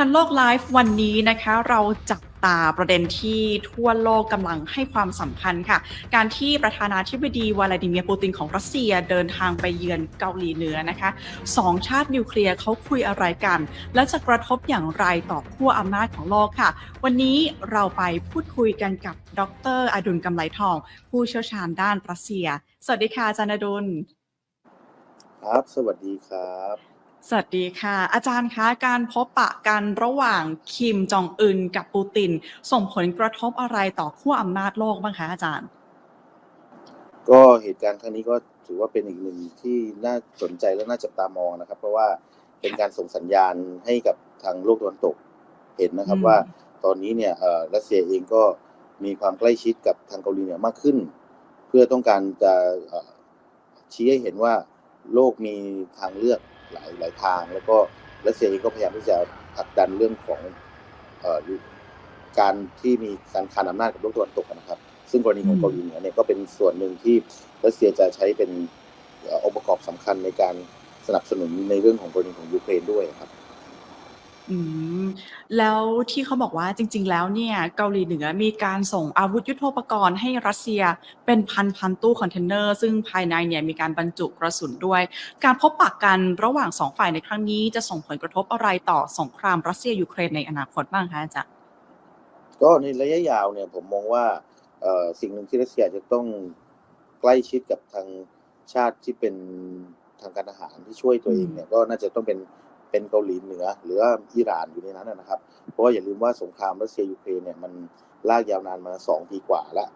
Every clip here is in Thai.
ทันโลกไลฟ์วันนี้นะคะเราจับตาประเด็นที่ทั่วโลกกำลังให้ความสำคัญค่ะ การที่ประธานาธิบดีวลาดิเมียร์ปูตินของรัสเซียเดินทางไปเยือนเกาหลีเหนือนะคะสองชาตินิวเคลียร์เขาคุยอะไรกัน และจะกระทบอย่างไรต่อขั้วอำนาจของโลกค่ะ วันนี้เราไปพูดคุยกันกับดรอดุลกำไลทอง ผู้เชี่ยวชาญด้านรัสเซีย สวัสดีค่ะอาจารย์อดุลครับ สวัสดีครับ สวัสดีค่ะ อาจารย์คะการพบปะกันระหว่างคิมจองอึนกับปูติน ส่งผลกระทบอะไรต่อขั้วอำนาจโลกบ้างคะอาจารย์ ก็เหตุการณ์ครั้งนี้ก็ถือว่าเป็นอีกหนึ่งที่น่าสนใจและน่าจับตามองนะครับ เพราะว่าเป็นการส่งสัญญาณให้กับทางโลกตะวันตกเห็นนะครับอืมว่าตอนนี้เนี่ยเอ่อรัสเซียเองก็มีความใกล้ชิดกับทางเกาหลีเหนือมากขึ้น เพื่อต้องการจะเอ่อชี้ให้เห็นว่าโลกมีทางเลือก หลายหลายทาง แล้วก็รัสเซียเองก็พยายามที่จะผลักดันเรื่องของออการที่มีการคานอำนาจกับโลกตะวันตกนะครับ ซึ่งกรณีของเกาหลีเหนือเนี่ยก็เป็นส่วนหนึ่งที่รัสเซียจะใช้เป็นเอ่อองค์ประกอบสำคัญในการสนับสนุนในเรื่องของกรณีของยูเครนด้วยครับ อืม แล้วที่เขาบอกว่าจริง ๆ แล้วเนี่ย เกาหลีเหนือมีการส่งอาวุธยุทโธปกรณ์ให้รัสเซียเป็นพันพัน ๆ ตู้คอนเทนเนอร์ ซึ่งภายในเนี่ยมีการบรรจุกระสุนด้วย การพบปะกันระหว่างสองฝ่ายในครั้งนี้จะส่งผลกระทบอะไรต่อสงครามรัสเซียยูเครนในอนาคตบ้างคะอาจารย์ก็ในระยะยาวเนี่ยผมมองว่าสิ่งหนึ่งที่รัสเซียจะต้องใกล้ชิดกับทางชาติที่เป็นทางการทหารที่ช่วยตัวเองเนี่ยก็น่าจะต้องเป็น เป็นเกาหลีเหนือ หรือว่าอิหร่านอยู่ในนั้นนะครับ เพราะว่าอย่าลืมว่าสงครามรัสเซียยูเครนเนี่ยมันลากยาวนานมาสองปีกว่าแล้ว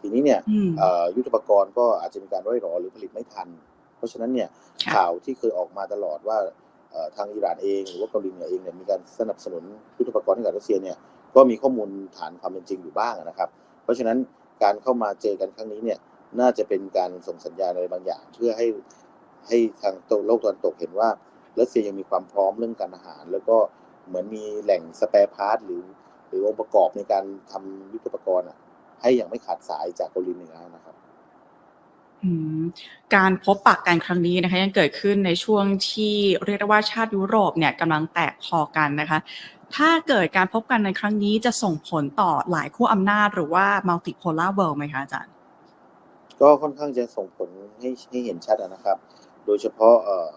ทีนี้เนี่ยอืมเอ่อยุทธปกรณ์ก็อาจจะมีการร่อยหรอหรือผลิตไม่ทัน เพราะฉะนั้นเนี่ยค่ะข่าวที่เคยออกมาตลอดว่าเอ่อทางอิหร่านเองหรือว่าเกาหลีเหนือเองเนี่ยมีการสนับสนุนยุทธปกรณ์ให้กับรัสเซียเนี่ยก็มีข้อมูลฐานความเป็นจริงอยู่บ้างนะครับ เพราะฉะนั้นการเข้ามาเจอกันครั้งนี้เนี่ยน่าจะเป็นการส่งสัญญาณอะไรบางอย่าง เพื่อให้ให้ทางโลกตะวันตกเห็นว่า รัสเซียยังมีความพร้อมเรื่องการอาหาร แล้วก็เหมือนมีแหล่งสเปร์พาร์ทหรือ หรือองค์ประกอบในการทำยุทธปกรณ์อะให้อย่างไม่ขาดสายจากเกาหลีเหนือนะครับอืมการพบปะกันครั้งนี้นะคะยังเกิดขึ้นในช่วงที่เรียกได้ว่าชาติยุโรปเนี่ยกำลังแตกคอกันนะคะ ถ้าเกิดการพบกันในครั้งนี้จะส่งผลต่อหลายขั้วอำนาจหรือว่า multipolar world ไหมคะอาจารย์ ก็ค่อนข้างจะส่งผลให้ให้เห็นชัดอะนะครับ โดยเฉพาะเอ่อ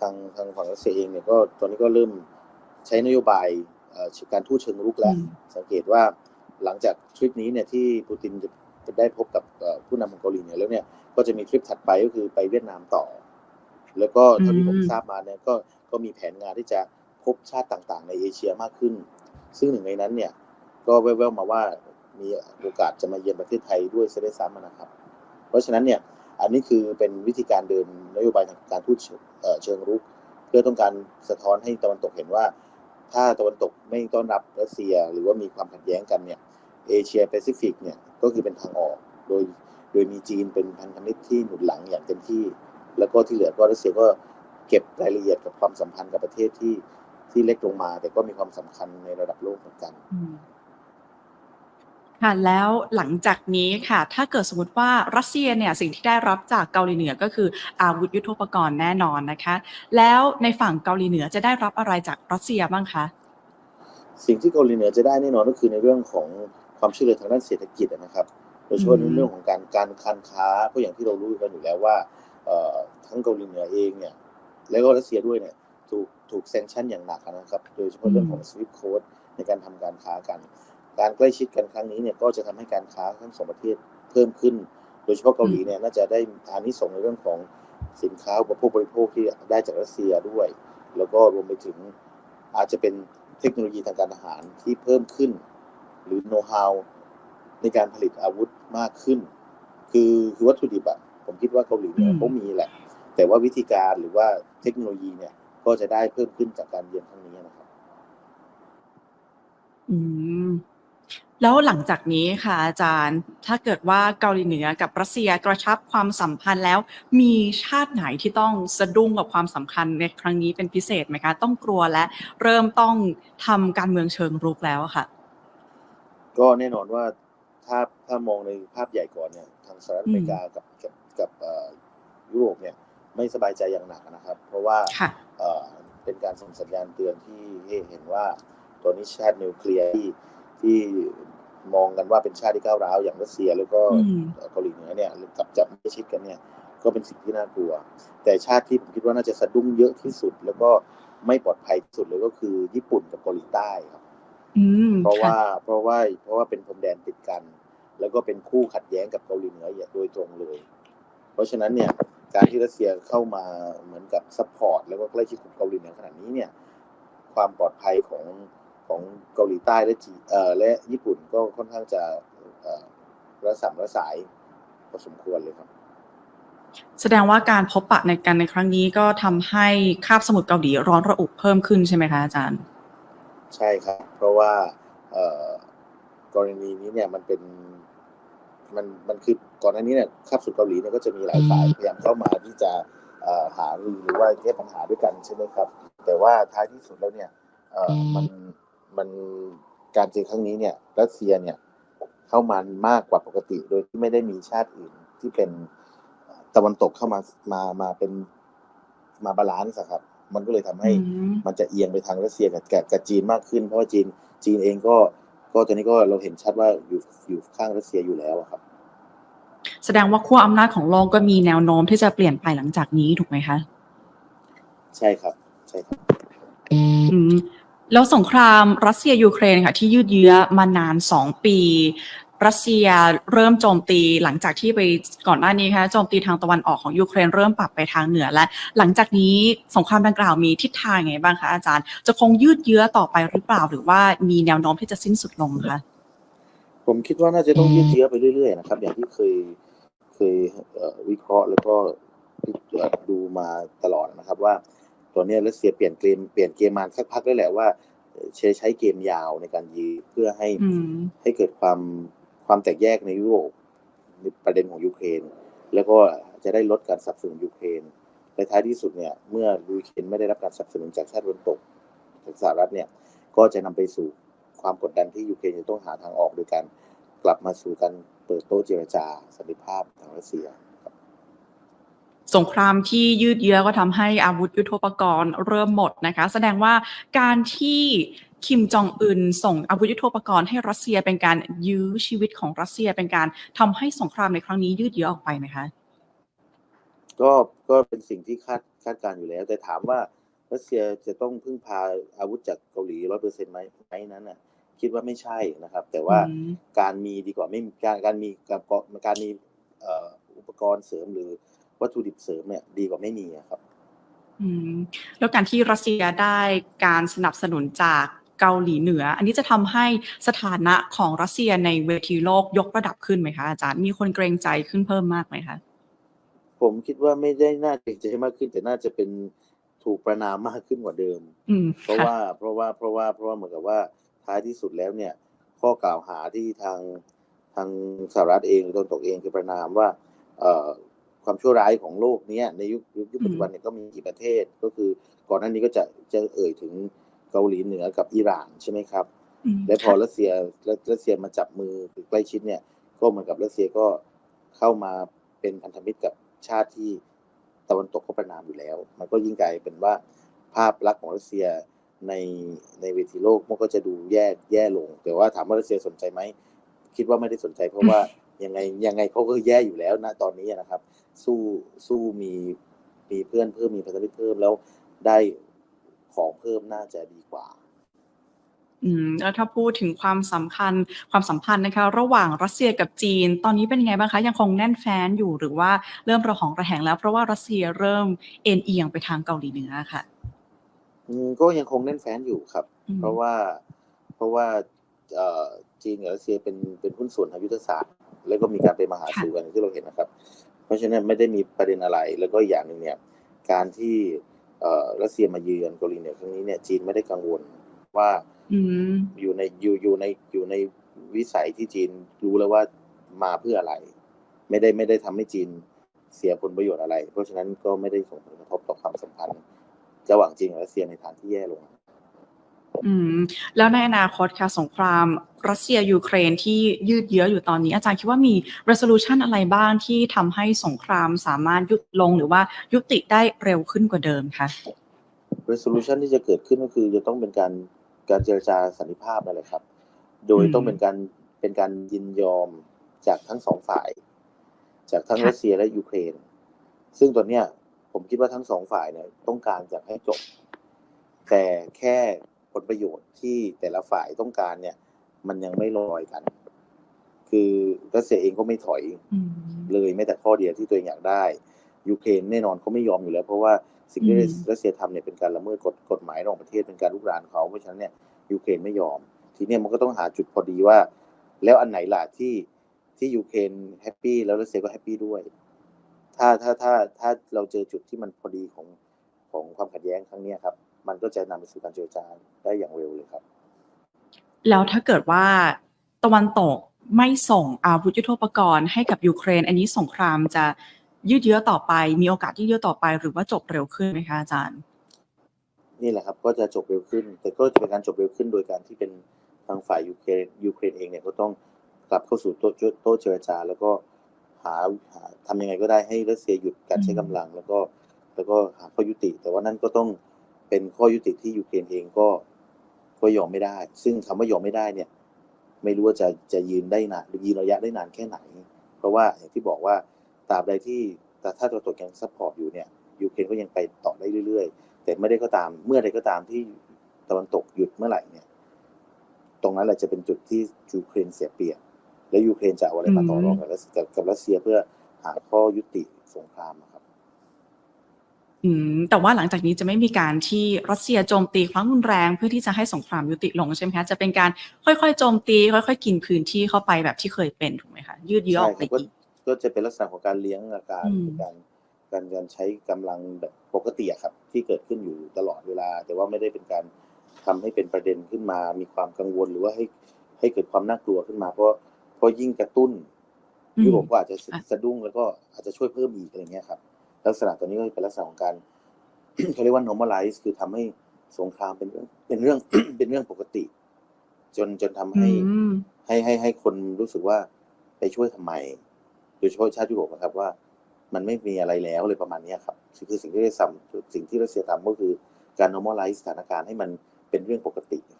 ทางทางฝั่งรัสเซียเองเนี่ยก็ตอนนี้ก็เริ่มใช้นโยบายเอ่อการทูตเชิงรุกแล้วอืมสังเกตว่าหลังจากทริปนี้เนี่ยที่ปูตินจะจะได้พบกับเอ่อผู้นำของเกาหลีเหนือแล้วเนี่ยก็จะมีทริปถัดไปก็คือไปเวียดนามต่อ แล้วก็เท่าที่ผมทราบมาเนี่ยก็ก็มีแผนงานที่จะพบชาติต่างๆ ในเอเชียมากขึ้น ซึ่งหนึ่งในนั้นเนี่ยก็แว่วๆมาว่ามีโอกาสจะมาเยือนประเทศไทยด้วยเสได็จซ้ำนะครับ เพราะฉะนั้นเนี่ย อันนี้คือเป็นวิธีการเดินนโยบายทางการทูตเชิงรุก เพื่อต้องการสะท้อนให้ตะวันตกเห็นว่า ถ้าตะวันตกไม่ต้อนรับรัสเซียหรือว่ามีความขัดแย้งกันเนี่ยเอเชียแปซิฟิกเนี่ยก็คือเป็นทางออกโดยโดยมีจีนเป็นพันธมิตรที่หนุนหลังอย่างเต็มที่ แล้วก็ที่เหลือก็รัสเซียก็เก็บรายละเอียดกับความสัมพันธ์กับประเทศที่ที่เล็กลงมา แต่ก็มีความสำคัญในระดับโลกเหมือนกัน ค่ะแล้วหลังจากนี้ค่ะ ถ้าเกิดสมมติว่ารัสเซียเนี่ยสิ่งที่ได้รับจากเกาหลีเหนือก็คืออาวุธยุทโธปกรณ์แน่นอนนะคะ แล้วในฝั่งเกาหลีเหนือจะได้รับอะไรจากรัสเซียบ้างคะสิ่งที่เกาหลีเหนือจะได้แน่นอนก็คือในเรื่องของความช่วยเหลือทางด้านเศรษฐกิจนะครับ โดยเฉพาะในเรื่องของการการการค้าเพราะอย่างที่เรารู้กันอยู่แล้วว่าทั้งเกาหลีเหนือเองเนี่ยแล้วก็รัสเซียด้วยเนี่ยถูกถูกแซงชั่นอย่างหนักนะครับ โดยเฉพาะเรื่องของ SWIFT code ในการทำการค้ากัน การใกล้ชิดกันครั้งนี้เนี่ยก็จะทำให้การค้าทั้งสองประเทศเพิ่มขึ้น โดยเฉพาะเกาหลีเนี่ยน่าจะได้อานิสงส์ในเรื่องของสินค้าอุปโภคบริโภคที่ได้จากรัสเซียด้วย แล้วก็รวมไปถึงอาจจะเป็นเทคโนโลยีทางการทหารที่เพิ่มขึ้น หรือโน้ตฮาวในการผลิตอาวุธมากขึ้น คือคือวัตถุดิบอะผมคิดว่าเกาหลีเนี่ยอืมเขามีแหละ แต่ว่าวิธีการหรือว่าเทคโนโลยีเนี่ยก็จะได้เพิ่มขึ้นจากการเยือนครั้งนี้นะครับ อืม แล้วหลังจากนี้ค่ะอาจารย์ ถ้าเกิดว่าเกาหลีเหนือกับรัสเซียกระชับความสัมพันธ์แล้ว มีชาติไหนที่ต้องสะดุ้งกับความสำคัญในครั้งนี้เป็นพิเศษไหมคะ ต้องกลัวและเริ่มต้องทำการเมืองเชิงรุกแล้วอะค่ะ ก็แน่นอนว่าถ้าถ้ามองในภาพใหญ่ก่อนเนี่ยทางสหรัฐอเมริกากับกับกับเอ่อยุโรปเนี่ยไม่สบายใจอย่างหนักนะครับ เพราะว่าค่ะเอ่อในเป็นการส่งสัญญาณเตือนที่ให้เห็นว่าตัวนี้ชาตินิวเคลียร์ที่ที่ มองกันว่าเป็นชาติที่ก้าวร้าวอย่างรัสเซียแล้วก็อืมเกาหลีเหนือเนี่ยกับจับไม่ชิดกันเนี่ย ก็เป็นสิ่งที่น่ากลัว แต่ชาติที่ผมคิดว่าน่าจะสะดุ้งเยอะที่สุด แล้วก็ไม่ปลอดภัยที่สุดเลยก็คือ ญี่ปุ่นกับเกาหลีใต้ครับอืมเพราะค่ว่าเพราะว่าเพราะว่าเป็นพรมแดนติดกัน แล้วก็เป็นคู่ขัดแย้งกับเกาหลีเหนืออย่างโดยตรงเลย เพราะฉะนั้นเนี่ยการที่รัสเซียเข้ามาเหมือนกับซัพพอร์ตแล้วก็ใกล้ชิดกับเกาหลีเหนือขนาดนี้เนี่ย ความปลอดภัยของ ของเกาหลีใต้และจีเอ่อและญี่ปุ่นก็ค่อนข้างจะเอ่อระสำระสายพอสมควรเลยครับ แสดงว่าการพบปะในกันในครั้งนี้ก็ทำให้คาบสมุทรเกาหลีร้อนระอุเพิ่มขึ้นใช่ไหมคะอาจารย์ ใช่ครับ เพราะว่าเอ่อกรณีนี้เนี่ยมันเป็นมันมันคือก่อนหน้านี้เนี่ยคาบสุดเกาหลีเนี่ยก็จะมีหลายฝ่ายพยายามเข้ามาที่จะเอ่อหารือหรือว่าแก้ปัญหาด้วยกันใช่ไหมครับ แต่ว่าท้ายที่สุดแล้วเนี่ยเอ่อมัน มันการเจอครั้งนี้เนี่ยรัสเซียเนี่ยเข้ามามากกว่าปกติ โดยที่ไม่ได้มีชาติอื่นที่เป็นตะวันตกเข้ามามามาเป็นมาบาลานซ์อะครับ มันก็เลยทำให้อืมมันจะเอียงไปทางรัสเซียกับกับกับจีนมากขึ้น เพราะว่าจีนจีนเองก็ก็ตอนนี้ก็เราเห็นชัดว่าอยู่อยู่ข้างรัสเซียอยู่แล้วอะครับ แสดงว่าขั้วอำนาจของโลกก็มีแนวโน้มที่จะเปลี่ยนไปหลังจากนี้ถูกไหมคะ ใช่ครับ ใช่ครับอืม แล้วสงครามรัสเซียยูเครนค่ะที่ยืดเยื้อมานานสองปี รัสเซียเริ่มโจมตีหลังจากที่ไปก่อนหน้านี้ค่ะโจมตีทางตะวันออกของยูเครนเริ่มปรับไปทางเหนือและ หลังจากนี้สงครามดังกล่าวมีทิศทางไงบ้างคะอาจารย์ จะคงยืดเยื้อต่อไปหรือเปล่า หรือว่ามีแนวโน้มที่จะสิ้นสุดลงคะผมคิดว่าน่าจะต้องยืดเยื้อไปเรื่อยๆนะครับ อย่างที่เคยเคยวิเคราะห์แล้วก็ดูมาตลอดนะครับว่า ตอนนี้รัสเซียเปลี่ยนเกมเปลี่ยนเกมมาสักพักแล้วแหละว่าเอ่อใช้ใช้เกมยาวในการยื้อเพื่อให้อืมให้เกิดความความแตกแยกในยุโรปในประเด็นของยูเครน แล้วก็จะได้ลดการสนับสนุนยูเครนและท้ายที่สุดเนี่ยเมื่อยูเครนไม่ได้รับการสนับสนุนจากชาติตะวันตกจากสหรัฐเนี่ยก็จะนำไปสู่ความกดดันที่ยูเครนจะต้องหาทางออกโดยการกลับมาสู่การเปิดโต๊ะเจรจาสันติภาพทางรัสเซียครับ สงครามที่ยืดเยื้อก็ทำให้อาวุธยุทโธปกรณ์เริ่มหมดนะคะ แสดงว่าการที่คิมจองอึนส่งอาวุธยุทโธปกรณ์ให้รัสเซียเป็นการยื้อชีวิตของรัสเซียเป็นการทำให้สงครามในครั้งนี้ยืดเยื้อออกไปไหมคะ ก็ก็เป็นสิ่งที่คาดคาดการณ์อยู่แล้ว แต่ถามว่ารัสเซียจะต้องพึ่งพาอาวุธจากเกาหลีร้อยเปอร์เซ็นต์ไหมไหมนั้นน่ะคิดว่าไม่ใช่นะครับ แต่ว่าอืมการมีดีกว่าไม่มีการการมีการการมีเอ่ออุปกรณ์เสริมหรือ วัตถุดิบเสริมเนี่ยดีกว่าไม่มีอะครับอืมแล้วการที่รัสเซียได้การสนับสนุนจากเกาหลีเหนือ อันนี้จะทำให้สถานะของรัสเซียในเวทีโลกยกระดับขึ้นไหมคะอาจารย์มีคนเกรงใจขึ้นเพิ่มมากไหมคะผมคิดว่าไม่ได้น่าเกรงใจมากขึ้น แต่น่าจะเป็นถูกประนามมากขึ้นกว่าเดิมอืมเพราะค่ว่าเพราะว่าเพราะว่าเพราะว่าเหมือนกับว่าท้ายที่สุดแล้วเนี่ย ข้อกล่าวหาที่ทางทางสหรัฐเองหรือตะวันตกเองคือประนามว่าเอ่อ ความชั่วร้ายของโลกเนี้ยในยุคยุคยุคปัจจุบันเนี่ยก็มีกี่ประเทศก็คือก่อนหน้านี้ก็จะจะเอ่ยถึงเกาหลีเหนือกับอิหร่านใช่ไหมครับอืมและพอรัสเซียรัสรัสเซียมาจับมือใกล้ชิดเนี่ย ก็เหมือนกับรัสเซียก็เข้ามาเป็นพันธมิตรกับชาติที่ตะวันตกเขาประนามอยู่แล้ว มันก็ยิ่งกลายเป็นว่าภาพลักษณ์ของรัสเซียในในเวทีโลกมันก็จะดูแย่แย่ลง แต่ว่าถามว่ารัสเซียสนใจไหมคิดว่าไม่ได้สนใจเพราะว่า ยังไงยังไงเขาก็แย่อยู่แล้วณตอนนี้นะครับ สู้สู้มีมีเพื่อนเพิ่มมีพันธมิตรเพิ่มแล้วได้ของเพิ่มน่าจะดีกว่าอืมแล้วถ้าพูดถึงความสำคัญความสัมพันธ์นะคะ ระหว่างรัสเซียกับจีน ตอนนี้เป็นยังไงบ้างคะยังคงแน่นแฟ้นอยู่หรือว่าเริ่มระหองระแหงแล้ว เพราะว่ารัสเซียเริ่มเอ็นเอียงไปทางเกาหลีเหนือค่ะอืมก็ยังคงแน่นแฟ้นอยู่ครับอืมเพราะว่าเพราะว่าเอ่อ จีนกับรัสเซียเป็นเป็นหุ้นส่วนทางยุทธศาสตร์ แล้วก็มีการไปมาหาสู่กันอย่างที่เราเห็นนะครับ เพราะฉะนั้นไม่ได้มีประเด็นอะไร แล้วก็อีกอย่างหนึ่งเนี่ยการที่เอ่อรัสเซียมาเยือนเกาหลีเหนือครั้งนี้เนี่ยจีนไม่ได้กังวลว่าอืมอยู่ในอยู่อยู่ในอยู่ในวิสัยที่จีนรู้แล้วว่ามาเพื่ออะไร ไม่ได้ไม่ได้ทำให้จีนเสียผลประโยชน์อะไร เพราะฉะนั้นก็ไม่ได้ส่งผลกระทบต่อความสัมพันธ์ ระหว่างจีนกับรัสเซียในทางที่แย่ลง อืมแล้วในอนาคตค่ะสงครามรัสเซียยูเครนที่ยืดเยื้ออยู่ตอนนี้ อาจารย์คิดว่ามี resolution อะไรบ้างที่ทำให้สงครามสามารถยุดลงหรือว่ายุติได้เร็วขึ้นกว่าเดิมคะ resolution ที่จะเกิดขึ้นก็คือจะต้องเป็นการการเจรจาสันติภาพนั่นแหละครับ โดยอืมต้องเป็นการเป็นการยินยอมจากทั้งสองฝ่าย จากทั้งค่ะ รัสเซียและยูเครน ซึ่งตอนเนี้ยผมคิดว่าทั้งสองฝ่ายเนี่ยต้องการจะให้จบ แต่แค่ ผลประโยชน์ที่แต่ละฝ่ายต้องการเนี่ย มันยังไม่ลอยกัน คือรัสเซียเองก็ไม่ถอยอืมเลยแม้แต่ข้อเดียวที่ตัวเองอยากได้ ยูเครนแน่นอนเขาไม่ยอมอยู่แล้ว เพราะว่าสิ่งที่อืมรัสเซียทำเนี่ยเป็นการละเมิดกฎกฎหมายระหว่างประเทศเป็นการลุกรานเขาเพราะฉะนั้นเนี่ยยูเครนไม่ยอม ทีเนี้ยมันก็ต้องหาจุดพอดีว่า แล้วอันไหนล่ะที่ที่ยูเครนแฮปปี้แล้วรัสเซียก็แฮปปี้ด้วย ถ้าถ้าถ้าถ้าเราเจอจุดที่มันพอดีของของความขัดแย้งครั้งเนี้ยครับ มันก็จะนำไปสู่การเจรจาได้อย่างเร็วเลยครับ แล้วถ้าเกิดว่าตะวันตกไม่ส่งอาวุธยุทโธปกรณ์ให้กับยูเครน อันนี้สงครามจะยืดเยื้อต่อไป มีโอกาสยืดเยื้อต่อไป หรือว่าจบเร็วขึ้นไหมคะอาจารย์ นี่แหละครับก็จะจบเร็วขึ้น แต่ก็จะเป็นการจบเร็วขึ้นโดยการที่เป็นทางฝ่ายยูเครนยูเครนเองเนี่ยก็ต้องกลับเข้าสู่โต๊ะโต๊ะเจรจา แล้วก็หาหาทำยังไงก็ได้ให้รัสเซียหยุดการใช้กำลัง แล้วก็แล้วก็หาข้อยุติ แต่ว่านั่นก็ต้อง เป็นข้อยุติที่ยูเครนเองก็ก็ยอมไม่ได้ ซึ่งคำว่ายอมไม่ได้เนี่ย ไม่รู้ว่าจะจะยืนได้นานหรือยืนระยะได้นานแค่ไหน เพราะว่าอย่างที่บอกว่าตราบใดที่แต่ถ้าตัวตกยังซัพพอร์ตอยู่เนี่ยยูเครนก็ยังไปต่อได้เรื่อยๆ แต่ไม่ได้ก็ตามเมื่อใดก็ตามที่ตะวันตกหยุดเมื่อไหร่เนี่ย ตรงนั้นแหละจะเป็นจุดที่ยูเครนเสียเปรียบและยูเครนจะเอาอะไรมาต่อรองกับรัสกับกับรัสเซียเพื่อหาข้อยุติสงคราม อะครับอืมแต่ว่าหลังจากนี้จะไม่มีการที่รัสเซียโจมตีครั้งรุนแรงเพื่อที่จะให้สงครามยุติลงใช่ไหมคะจะเป็นการค่อยๆโจมตี ค่อย ๆ กินพื้นที่เข้าไปแบบที่เคยเป็นถูกไหมคะยืดเยื้อออกไปใช่ครับอีกก็จะเป็นลักษณะของการเลี้ยงอาการอืมเป็นการการการใช้กำลังแบบปกติอะครับ ที่เกิดขึ้นอยู่ตลอดเวลา แต่ว่าไม่ได้เป็นการทำให้เป็นประเด็นขึ้นมา มีความกังวลหรือว่าให้ให้เกิดความน่ากลัวขึ้นมา เพราะเพราะยิ่งกระตุ้นอืมยุโรปก็อาจจะอะสะดุ้งแล้วก็อาจจะช่วยเพิ่มอีกอะไรเงี้ยครับ ลักษณะตัวนี้ก็เป็นลักษณะของการเขาเรียกว่า normalize คือทำให้สงครามเป็นเรื่องเป็นเรื่องเป็นเรื่องปกติ จนจนทำให้อืมให้ให้ให้คนรู้สึกว่าไปช่วยทำไมโดยเฉพาะชาติยุโรปนะครับว่า มันไม่มีอะไรแล้วเลยประมาณเนี้ยครับคือสิ่งที่ได้ทำสิ่งที่รัสเซียทำก็คือการ normalize สถานการณ์ให้มันเป็นเรื่องปกติครับอืม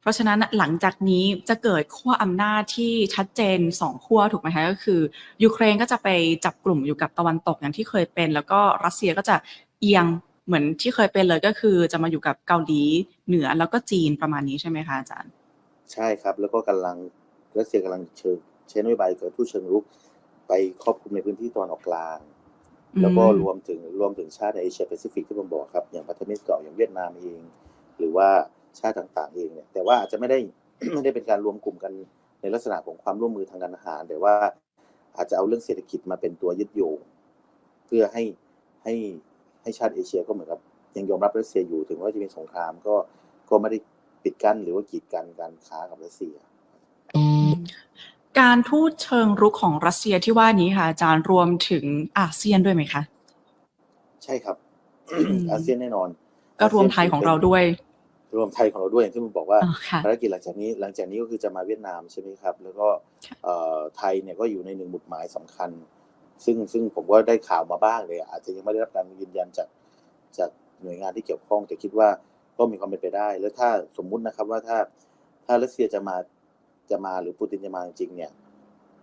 เพราะฉะนั้นหลังจากนี้จะเกิดขั้วอำนาจที่ชัดเจนสองขั้วถูกไหมคะก็คือยูเครนก็จะไปจับกลุ่มอยู่กับตะวันตกอย่างที่เคยเป็น แล้วก็รัสเซียก็จะเอียงเหมือนที่เคยเป็นเลยก็คือจะมาอยู่กับเกาหลีเหนือแล้วก็จีนประมาณนี้ใช่ไหมคะอาจารย์ ใช่ครับ แล้วก็กำลังรัสเซียกำลังเชิงใช้นโยบายเกิดทูตเชิงรุกไปครอบคลุมในพื้นที่ตะวันออกกลาง แล้วก็รวมถึงรวมถึงชาติในเอเชียแปซิฟิกที่ผมบอกครับ อย่างพันธมิตรเก่าอย่างเวียดนามเอง หรือว่า ชาติต่างๆเองเนี่ยแต่ว่าอาจจะไม่ได้ไม่ได้เป็นการรวมกลุ่มกันในลักษณะของความร่วมมือทางการอาหาร แต่ว่าอาจจะเอาเรื่องเศรษฐกิจมาเป็นตัวยึดโยง เพื่อให้ให้ให้ชาติเอเชียก็เหมือนกับยังยอมรับรัสเซียอยู่ถึงว่าจะเป็นสงครามก็ก็ไม่ได้ปิดกั้นหรือว่ากีดกันการค้ากับรัสเซีย การทูตเชิงรุกของรัสเซียที่ว่านี้ค่ะอาจารย์รวมถึงอาเซียนด้วยไหมคะ ใช่ครับมอาเซียนแน่นอน ก็รวมไทยของเราด้วย รวมไทยของเราด้วยอย่างที่ผมบอกว่าอ๋อค่ะภารกิจหลังจากนี้หลังจากนี้ก็คือจะมาเวียดนามใช่ไหมครับ แล้วก็ค่ะเอ่อไทยเนี่ยก็อยู่ในหนึ่งหมุดหมายสำคัญ ซึ่งซึ่งผมก็ได้ข่าวมาบ้างเลย อาจจะยังไม่ได้รับการยืนยันจากจากหน่วยงานที่เกี่ยวข้องแต่คิดว่าก็มีความเป็นไปได้ แล้วถ้าสมมุตินะครับว่าถ้าถ้ารัสเซียจะมาจะมาหรือปูตินจะมาจริงๆเนี่ย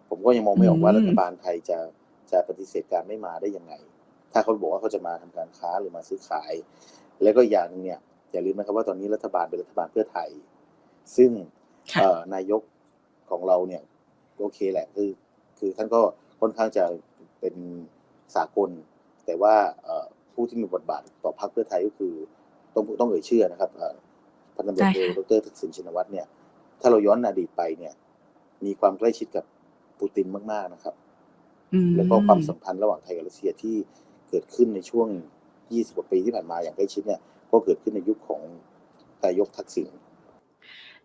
ผมก็ยังมองไม่ออกว่าอืมรัฐบาลไทยจะจะปฏิเสธการไม่มาได้ยังไง ถ้าเขาบอกว่าเขาจะมาทำการค้าหรือมาซื้อขาย แล้วก็อย่างหนึงเนี่ย อย่าลืมนะครับว่าตอนนี้รัฐบาลเป็นรัฐบาลเพื่อไทย ซึ่งค่ะเอ่อนายกของเราเนี่ยโอเคแหละคือคือท่านก็ค่อนข้างจะเป็นสากล แต่ว่าเอ่อผู้ที่มีบทบาทต่อพรรคเพื่อไทยก็คือต้องต้องเอ่ยชื่อนะครับเอ่อพันตำรวจโทได้ค่ะดรทักษิณชินวัตรเนี่ย ถ้าเราย้อนอดีตไปเนี่ย มีความใกล้ชิดกับปูตินมาก ๆนะครับอืมแล้วก็ความสัมพันธ์ระหว่างไทยกับรัสเซียที่เกิดขึ้นในช่วง 20 กว่าปีที่ผ่านมาอย่างใกล้ชิดเนี่ย ก็เกิดขึ้นในยุคของนายกทักษิณ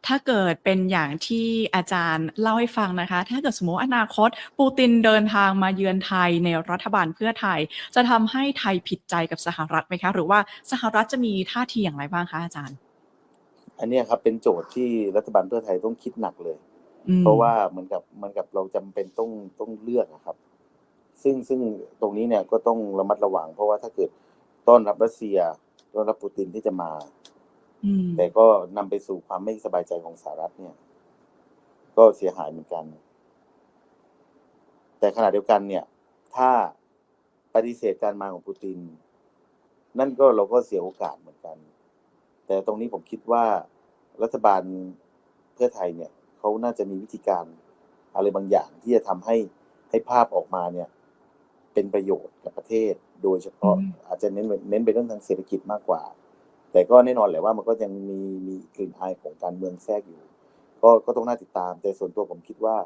ถ้าเกิดเป็นอย่างที่อาจารย์เล่าให้ฟังนะคะ ถ้าเกิดสมมติอนาคต ปูตินเดินทางมาเยือนไทยในรัฐบาลเพื่อไทย จะทำให้ไทยผิดใจกับสหรัฐไหมคะ หรือว่าสหรัฐจะมีท่าทีอย่างไรบ้างคะอาจารย์ อันเนี้ยครับเป็นโจทย์ที่รัฐบาลเพื่อไทยต้องคิดหนักเลยอืมเพราะว่าเหมือนกับเหมือนกับเราจำเป็นต้องต้องเลือกนะครับ ซึ่งซึ่งตรงนี้เนี่ยก็ต้องระมัดระวัง เพราะว่าถ้าเกิดต้อนรับรัสเซีย ต้อนรับปูตินที่จะมาอืมแต่ก็นำไปสู่ความไม่สบายใจของสหรัฐเนี่ย ก็เสียหายเหมือนกัน แต่ขณะเดียวกันเนี่ย ถ้าปฏิเสธการมาของปูติน นั่นก็เราก็เสียโอกาสเหมือนกัน แต่ตรงนี้ผมคิดว่ารัฐบาลเพื่อไทยเนี่ยเขาน่าจะมีวิธีการอะไรบางอย่างที่จะทำให้ให้ภาพออกมาเนี่ย เป็นประโยชน์กับประเทศ โดยเฉพาะอืมอาจจะเน้นเน้นไปเรื่องทางเศรษฐกิจมากกว่า แต่ก็แน่นอนแหละว่ามันก็ยังมีมีกลิ่นอายของการเมืองแทรกอยู่ ก็ก็ต้องน่าติดตาม แต่ส่วนตัวผมคิดว่า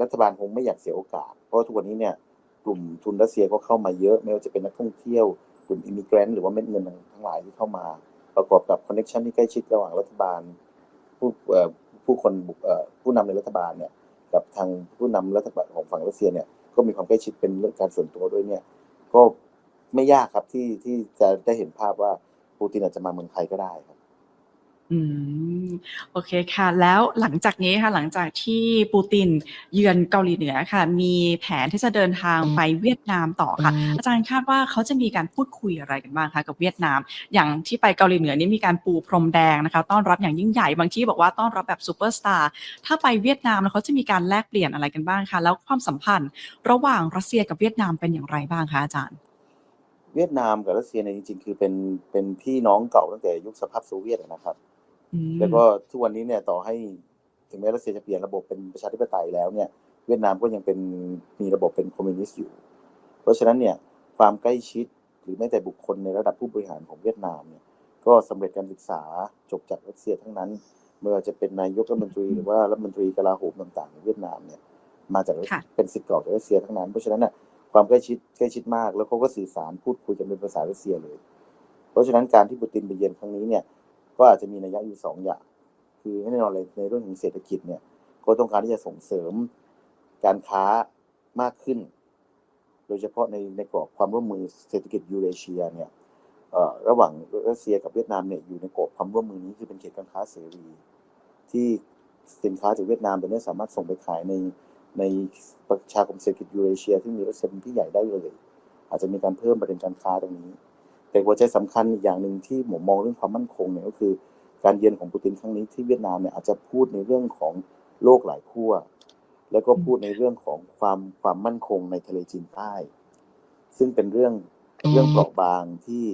รัฐบาลคงไม่อยากเสียโอกาส เพราะว่าทุกวันนี้เนี่ยกลุ่มทุนรัสเซียก็เข้ามาเยอะไม่ว่าจะเป็นนักท่องเที่ยวกลุ่มอิมิเกรนต์หรือว่าเม็ดเงินทั้งหลายที่เข้ามา ประกอบกับคอนเน t ชันที่ใกล้ชิดระหว่างรัฐบาล ผู้เอ่อผู้คนบุกเอ่อผู้นำในรัฐบาลเนี่ยกับทางผู้นำรัฐบาลของฝั่งรัสเซียเนี่ย ก็มีความใกล้ชิดเป็นเรื่องการส่วนตัวด้วยเนี่ย ก็ไม่ยากครับที่ที่จะได้เห็นภาพว่าปูตินอาจจะมาเมืองไทยก็ได้ครับ อืม โอเคค่ะ แล้วหลังจากนี้ค่ะ หลังจากที่ปูตินเยือนเกาหลีเหนือค่ะ มีแผนที่จะเดินทางไปเวียดนามต่อค่ะ อาจารย์คาดว่าเขาจะมีการพูดคุยอะไรกันบ้างคะกับเวียดนาม อย่างที่ไปเกาหลีเหนือนี่มีการปูพรมแดงนะคะ ต้อนรับอย่างยิ่งใหญ่บางที่บอกว่าต้อนรับแบบซูเปอร์สตาร์ถ้าไปเวียดนามแล้วเขาจะมีการแลกเปลี่ยนอะไรกันบ้างคะแล้วความสัมพันธ์ ระหว่างรัสเซียกับเวียดนามเป็นอย่างไรบ้างคะอาจารย์เวียดนามกับรัสเซียเนี่ยจริงๆ คือเป็นเป็นพี่น้องเก่าตั้งแต่ยุคสภาพโซเวียตอะนะครับอืม แล้วก็ทุกวันนี้เนี่ยต่อให้ถึงแม้รัสเซียจะเปลี่ยนระบบเป็นประชาธิปไตยแล้วเนี่ย เวียดนามก็ยังเป็นมีระบบเป็นคอมมิวนิสต์อยู่ เพราะฉะนั้นเนี่ยความใกล้ชิดหรือแม้แต่บุคคลในระดับผู้บริหารของเวียดนามเนี่ยก็สำเร็จการศึกษาจบจากรัสเซียทั้งนั้นไม่ว่าจะเป็นนายกรัฐมนตรีหรือว่ารัฐมนตรีกลาโหมต่างๆในเวียดนามเนี่ยมาจากค่ะเป็นสิทธิ์เก่าจากรัสเซียทั้งนั้น เพราะฉะนั้นน่ะความใกล้ชิดใกล้ชิดมาก แล้วเขาก็สื่อสารพูดคุยกันเป็นภาษารัสเซียเลย เพราะฉะนั้นการที่ปูตินไปเยือนครั้งนี้เนี่ย ก็อาจจะมีนัยยะอยู่สองอย่าง คือแน่นอนเลยในเรื่องของเศรษฐกิจเนี่ย ก็ต้องการที่จะส่งเสริมการค้ามากขึ้น โดยเฉพาะในในกรอบความร่วมมือเศรษฐกิจยูเรเชียเนี่ยระหว่างรัสเซียกับเวียดนามเนี่ยอยู่ในกรอบความร่วมมือนี้คือเป็นเขตการค้าเสรี ที่สินค้าจากเวียดนามตัวนี้สามารถส่งไปขายในในประชาคมเศรษฐกิจยูเรเชียที่มีรัสเซียเป็นพี่ใหญ่ได้เลย อาจจะมีการเพิ่มประเด็นการค้าตรงนี้ แต่หัวใจสำคัญอีกอย่างหนึ่งที่ผมมองเรื่องความมั่นคงเนี่ยก็คือ การเยือนของปูตินครั้งนี้ที่เวียดนามเนี่ยอาจจะพูดในเรื่องของโลกหลายขั้วแล้วก็พูดในเรื่องของความความมั่นคงในทะเลจีนใต้ ซึ่งเป็นเรื่องเรื่องเปราะบางที่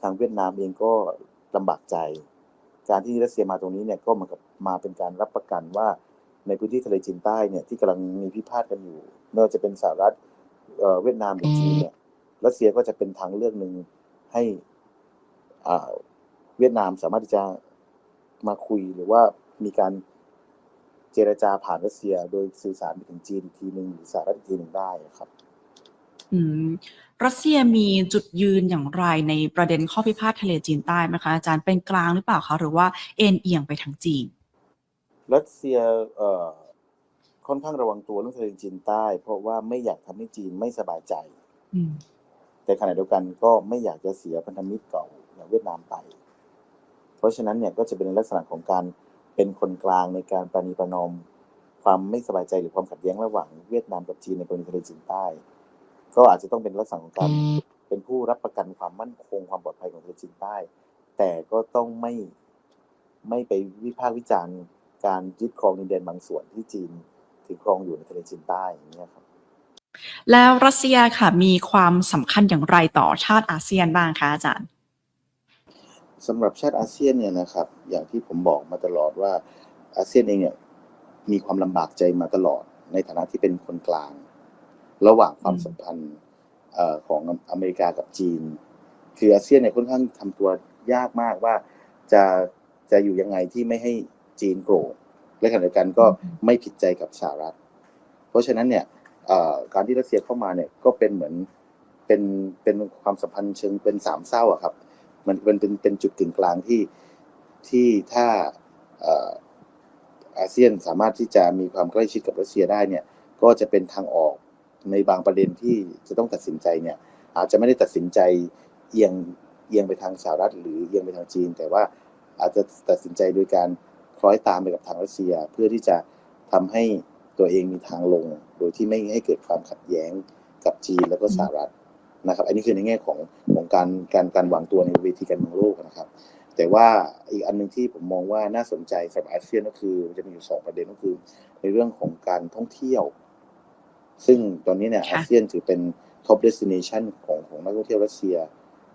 ทางเวียดนามเองก็ลำบากใจ การที่รัสเซียมาตรงนี้เนี่ยก็เหมือนกับมาเป็นการรับประกันว่าในพื้นที่ทะเลจีนใต้เนี่ยที่กำลังมีพิพาทกันอยู่ไม่ว่าจะเป็นสหรัฐเอ่อเวียดนามหรือจีนเนี่ยรัสเซียก็จะเป็นทางเลือกหนึ่ง ให้อ่าเวียดนามสามารถที่จะมาคุยหรือว่ามีการเจรจาผ่านรัสเซีย โดยสื่อสารไปถึงจีนอีกทีหนึ่งหรือสหรัฐอีกทีหนึ่งได้ครับ อืมรัสเซียมีจุดยืนอย่างไรในประเด็นข้อพิพาททะเลจีนใต้ไหมคะอาจารย์เป็นกลางหรือเปล่าคะหรือว่าเอ็นเอียงไปทางจีน รัสเซียเอ่อค่อนข้างระวังตัวเรื่องทะเลจีนใต้ เพราะว่าไม่อยากทำให้จีนไม่สบายใจอืม แต่ขณะเดียวกันก็ไม่อยากจะเสียพันธมิตรเก่าอย่างเวียดนามไป เพราะฉะนั้นเนี่ยก็จะเป็นลักษณะของการเป็นคนกลางในการประนีประนอมความไม่สบายใจหรือความขัดแย้งระหว่างเวียดนามกับจีนในกรณีทะเลจีนใต้ ก็อาจจะต้องเป็นลักษณะของการเป็นผู้รับประกันความมั่นคงความปลอดภัยของทะเลจีนใต้ แต่ก็ต้องไม่ไม่ไปวิพากษ์วิจารณ์การยึดครองดินแดนบางส่วนที่จีนถือครองอยู่ในทะเลจีนใต้อย่างนี้ยครับ แล้วรัสเซียค่ะมีความสำคัญอย่างไรต่อชาติอาเซียนบ้างคะอาจารย์สำหรับชาติอาเซียนเนี่ยนะครับ อย่างที่ผมบอกมาตลอดว่าอาเซียนเองเนี่ยมีความลำบากใจมาตลอด ในฐานะที่เป็นคนกลาง ระหว่างความสัมพันธ์ของอเมริกากับจีน คืออาเซียนเนี่ยค่อนข้างทำตัวยากมากว่าจะจะอยู่ยังไงที่ไม่ให้จีนโกรธและขณะเดียวกันก็ไม่ผิดใจกับสหรัฐ เพราะฉะนั้นเนี่ย การที่รัสเซียเข้ามาเนี่ยก็เป็นเหมือนเป็นเป็นความสัมพันธ์เชิงเป็นสามเศร้าอะครับ มันเป็นเป็นเป็นจุดกึ่งกลางที่ที่ถ้าเอ่ออาเซียนสามารถที่จะมีความใกล้ชิดกับรัสเซียได้เนี่ยก็จะเป็นทางออกในบางประเด็นที่จะต้องตัดสินใจเนี่ยอาจจะไม่ได้ตัดสินใจเอียงเอียงไปทางสหรัฐ หรือเอียงไปทางจีน แต่ว่าอาจจะตัดสินใจโดยการคล้อยตามไปกับทางรัสเซีย เพื่อที่จะทำให้ ตัวเองมีทางลง โดยที่ไม่ให้เกิดความขัดแย้งกับจีนแล้วก็สหรัฐนะครับ อันนี้คือในแง่ของของการการการวางตัวในเวทีการเมืองโลกนะครับ แต่ว่าอีกอันหนึ่งที่ผมมองว่าน่าสนใจสำหรับอาเซียนก็คือมันจะมีอยู่สองประเด็นก็คือ ในเรื่องของการท่องเที่ยว ซึ่งตอนนี้เนี่ยค่ะอาเซียนถือเป็น top destination ของของนักท่องเที่ยวรัสเซีย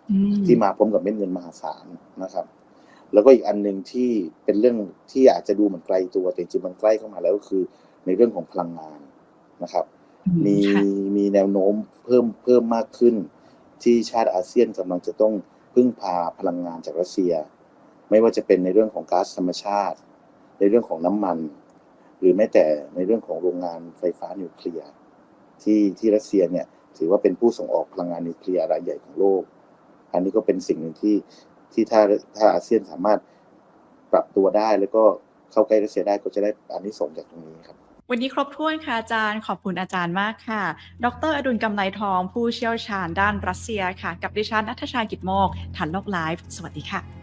อืมที่มาพร้อมกับเม็ดเงินมหาศาลนะครับ แล้วก็อีกอันหนึ่งที่เป็นเรื่องที่อาจจะดูเหมือนไกลตัวแต่จริงๆมันใกล้เข้ามาแล้วก็คือ ในเรื่องของพลังงานนะครับ มีค่ะมีแนวโน้มเพิ่มเพิ่มมากขึ้น ที่ชาติอาเซียนกำลังจะต้องพึ่งพาพลังงานจากรัสเซีย ไม่ว่าจะเป็นในเรื่องของก๊าซธรรมชาติ ในเรื่องของน้ำมัน หรือแม้แต่ในเรื่องของโรงงานไฟฟ้านิวเคลียร์ที่ที่รัสเซียเนี่ยถือว่าเป็นผู้ส่งออกพลังงานนิวเคลียร์รายใหญ่ของโลก อันนี้ก็เป็นสิ่งหนึ่งที่ที่ถ้าถ้าอาเซียนสามารถปรับตัวได้แล้วก็เข้าใกล้รัสเซียได้ก็จะได้อานิสงส์จากตรงนี้ครับ วันนี้ครบถ้วนค่ะอาจารย์ ขอบคุณอาจารย์มากค่ะ ดรอดุลกำไลทอง ผู้เชี่ยวชาญด้านรัสเซียค่ะ กับดิฉันนัทชากิจโมกทันโลกไลฟ์ สวัสดีค่ะ